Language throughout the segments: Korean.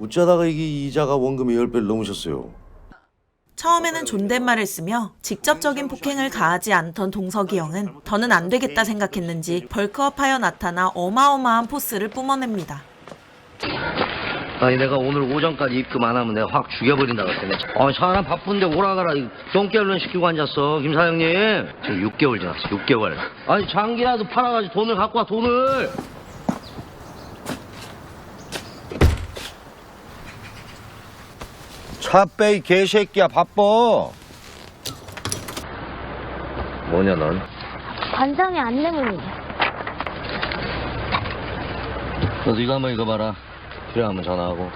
어쩌다가 이게 이자가 원금의 10배를 넘으셨어요. 처음에는 존댓말을 쓰며 직접적인 폭행을 가하지 않던 동석이 형은 더는 안 되겠다 생각했는지 벌크업하여 나타나 어마어마한 포스를 뿜어냅니다. 아니 내가 오늘 오전까지 입금 안 하면 내가 확 죽여버린다 그랬더니. 아 사람 바쁜데 오라가라. 똥개울론 시키고 앉았어. 김 사장님. 지금 6개월 지났어. 6개월. 아니 장기라도 팔아가지고 돈을 갖고 와 돈을 차 빼 이 개새끼야 바빠. 뭐냐 넌 관장의 안내문이 너도 이거 한번 읽어봐라 필요하면 전화하고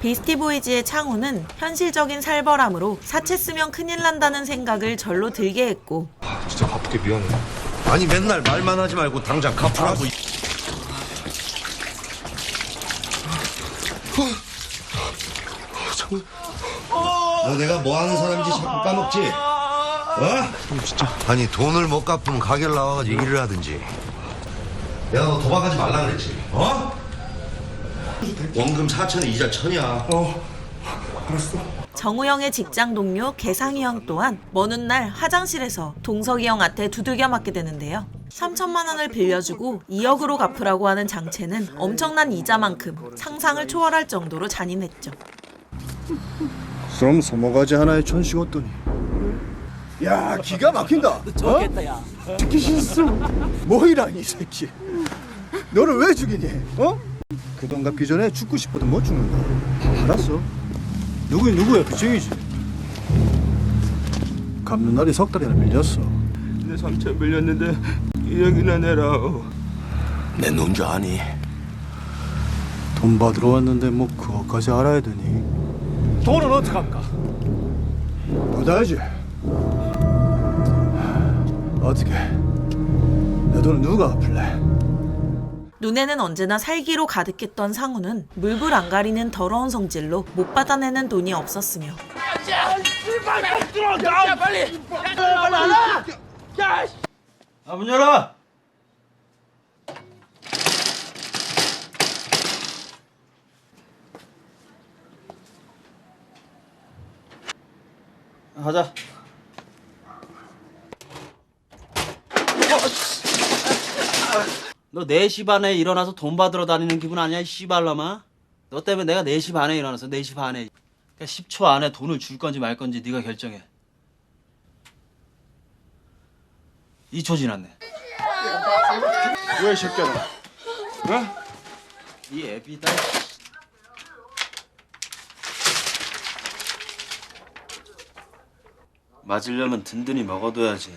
비스티보이즈의 창호는 현실적인 살벌함으로 사채 쓰면 큰일 난다는 생각을 절로 들게 했고 진짜 바쁘게 미안해. 아니 맨날 말만 하지 말고 당장 갚으라고. 이- 너 내가 뭐 하는 사람인지 자꾸 까먹지? 어? 진짜. 아니 돈을 못 갚으면 가게를 나와가지고 일을 하든지. 내가 너 도박하지 말라 그랬지. 어? 원금 4천에 이자 1000이야. 어, 알았어. 정우영의 직장 동료 개상희 형 또한 먼 훗날 화장실에서 동석이 형한테 두들겨 맞게 되는데요. 3천만 원을 빌려주고 2억으로 갚으라고 하는 장체는 엄청난 이자만큼 상상을 초월할 정도로 잔인했죠. 그럼 소모가지 하나에 천씩었더니. 야 기가 막힌다. 어? 야. 죽기 싫어. 뭐이라니 이 새끼. 너를 왜 죽이니? 어? 그돈 갚기 전에 죽고 싶어도 못 죽는다. 알았어. 누구인 누구야 그증이지? 갚는 날이 석 달이나 밀렸어. 내 3천 밀렸는데 이 얘기나 내라. 내놈줄 아니? 돈 받으러 왔는데 뭐 그것까지 알아야 되니 돈은 어떡합니까? 받아야지. 어떻게? 내 돈은 누가 갚을래? 눈에는 언제나 살기로 가득했던 상우는 물불 안 가리는 더러운 성질로 못 받아내는 돈이 없었으며. 아, 문 열어! 하자. 너 4시 반에 일어나서 돈 받으러 다니는 기분 아니야, 이 씨발놈아? 너 때문에 내가 4시 반에 일어나서 4시 반에. 그러니까 10초 안에 돈을 줄 건지 말 건지 네가 결정해. 2초 지났네. 왜 새끼야? 어? 이 애비다. 맞으려면 든든히 먹어둬야지.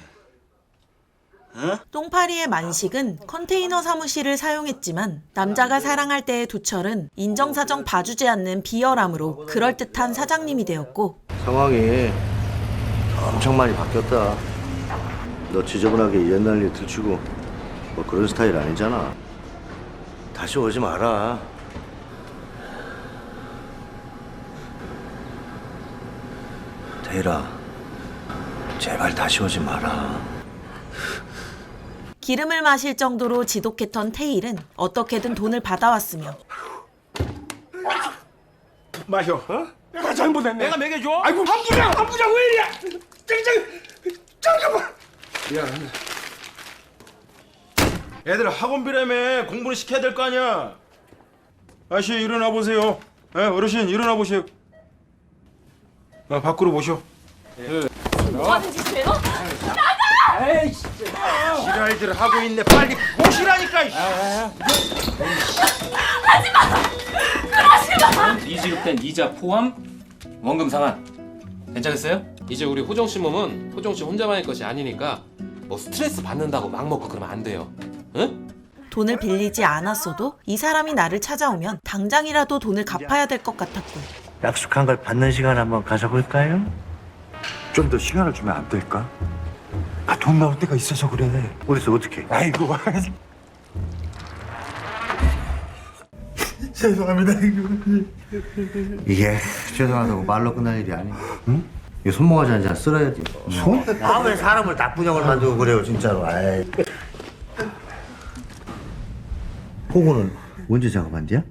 어? 똥파리의 만식은 컨테이너 사무실을 사용했지만 남자가 사랑할 때의 두철은 인정사정 봐주지 않는 비열함으로 그럴듯한 사장님이 되었고 상황이 엄청 많이 바뀌었다. 너 지저분하게 옛날 일 들추고 뭐 그런 스타일 아니잖아. 다시 오지 마라. 대라, 제발 다시 오지 마라. 기름을 마실 정도로 지독했던 테일은 어떻게든 돈을 받아왔으며 마셔. 어? 내가 잘못했네. 내가 먹여줘. 아이고 한 부장 한 부장 왜 이래? 짱짱 잠깐만. 미안하네. 애들 학원비라며 공부를 시켜야 될 거 아니야. 아씨 일어나 보세요. 예, 어르신 일어나 보세요. 아, 밖으로 모셔. 뭐 하는 짓이에요? 나가! 에이, 진짜. 지랄들 하고 있네. 빨리 모시라니까. 이씨. 미지급된 이자 포함 원금 상환 괜찮겠어요? 이제 우리 호정 씨 몸은 호정 씨 혼자만의 것이 아니니까 뭐 스트레스 받는다고 막 먹고 그러면 안 돼요. 응? 돈을 빌리지 않았어도 이 사람이 나를 찾아오면 당장이라도 돈을 갚아야 될 것 같았고 약속한 걸 받는 시간 한번 가져볼까요? 좀 더 시간을 주면 안 될까? 아, 돈 나올 때가 있어서 그래. 어디서 어떻게? 아이고. 죄송합니다. 이게 죄송하다고 말로 끝날 일이 아니야. 응? 이거 손모가지 한잔 쓸어야지. 손? 아 왜 사람을 나쁜 형을 만들고 그래요 진짜로. 아이. 포고는 언제 작업한대야?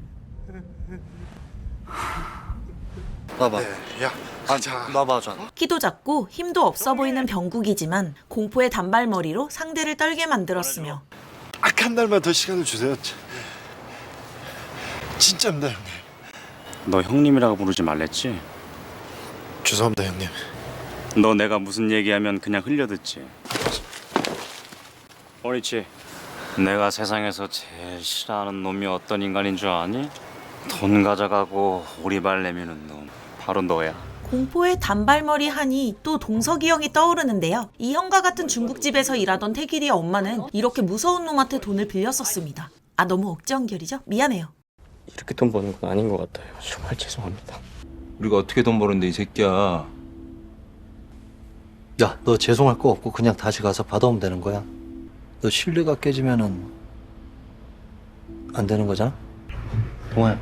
놔봐. 야, 아, 자. 놔봐, 전. 키도 작고 힘도 없어 보이는 병국이지만 공포의 단발머리로 상대를 떨게 만들었으며 한 달만 더 시간을 주세요. 진짜입니다, 형님. 너 형님이라고 부르지 말랬지? 죄송합니다, 형님. 너 내가 무슨 얘기하면 그냥 흘려듣지. 오리치, 내가 세상에서 제일 싫어하는 놈이 어떤 인간인 줄 아니? 돈 가져가고 오리발 내미는 놈. 바로 너야. 공포의 단발머리 하니 또 동석이 형이 떠오르는데요. 이 형과 같은 중국집에서 일하던 태길이의 엄마는 이렇게 무서운 놈한테 돈을 빌렸었습니다. 아 너무 억지연결이죠? 미안해요. 이렇게 돈 버는 건 아닌 것 같아요. 정말 죄송합니다. 우리가 어떻게 돈 버는데 이 새끼야. 야, 너 죄송할 거 없고 그냥 다시 가서 받아오면 되는 거야. 너 신뢰가 깨지면은 안 되는 거잖아. 동아야.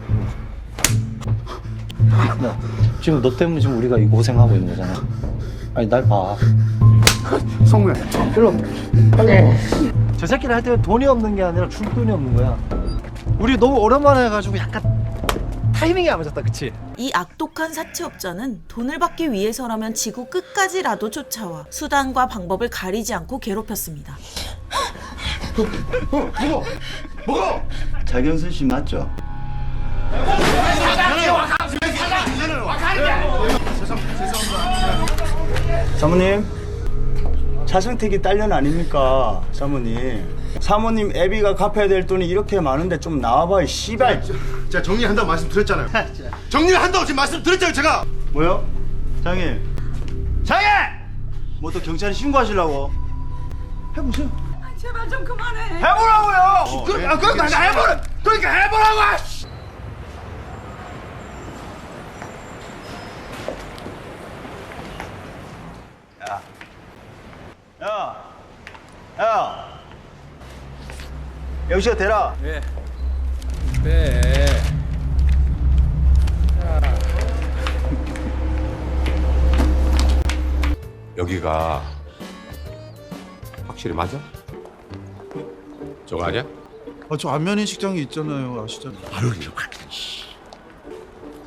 야, 지금 너 때문에 지금 우리가 이 고생하고 있는 거잖아. 아니 날 봐. 성무야, 일로. 빨리. 저 새끼를 할 때는 돈이 없는 게 아니라 줄 돈이 없는 거야. 우리 너무 오랜만에 해가지고 약간 타이밍이 안 맞았다, 그치? 이 악독한 사채업자는 돈을 받기 위해서라면 지구 끝까지라도 쫓아와 수단과 방법을 가리지 않고 괴롭혔습니다. 장현선 씨 맞죠? 사모님 차승택이 딸년 아닙니까 사모님 사모님 애비가 갚아야 될 돈이 이렇게 많은데 좀 나와봐 이 씨발 자, 정리한다고 말씀드렸잖아요. 정리한다고 지금 말씀드렸잖아요, 제가. 뭐요? 장애 장애! 뭐또 경찰에 신고하시려고 해보세요 제발 좀 그만해 해보라고요 그, 아, 그러니까 해보라 그러니까 해보라고 씨. 야, 야, 야, 여기서 대라. 네. 네. 여기가 확실히 맞아? 저거 아니야? 아, 저 안면인 식장이 있잖아요, 아시잖아요.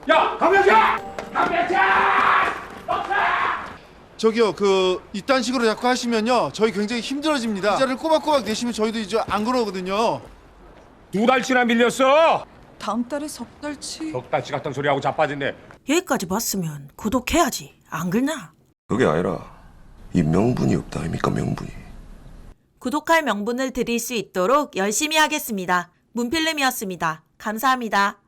야, 강명자! 저기요, 그 이딴 식으로 자꾸 하시면요, 저희 굉장히 힘들어집니다. 이자를 꼬박꼬박 내시면 저희도 이제 안 그러거든요. 두 달치나 밀렸어. 다음 달에 석 달치. 석 달치 같은 소리 하고 자빠졌네. 여기까지 봤으면 구독해야지. 안 그러나? 그게 아니라 이 명분이 없다 아닙니까 명분이 구독할 명분을 드릴 수 있도록 열심히 하겠습니다. 문필름이었습니다. 감사합니다.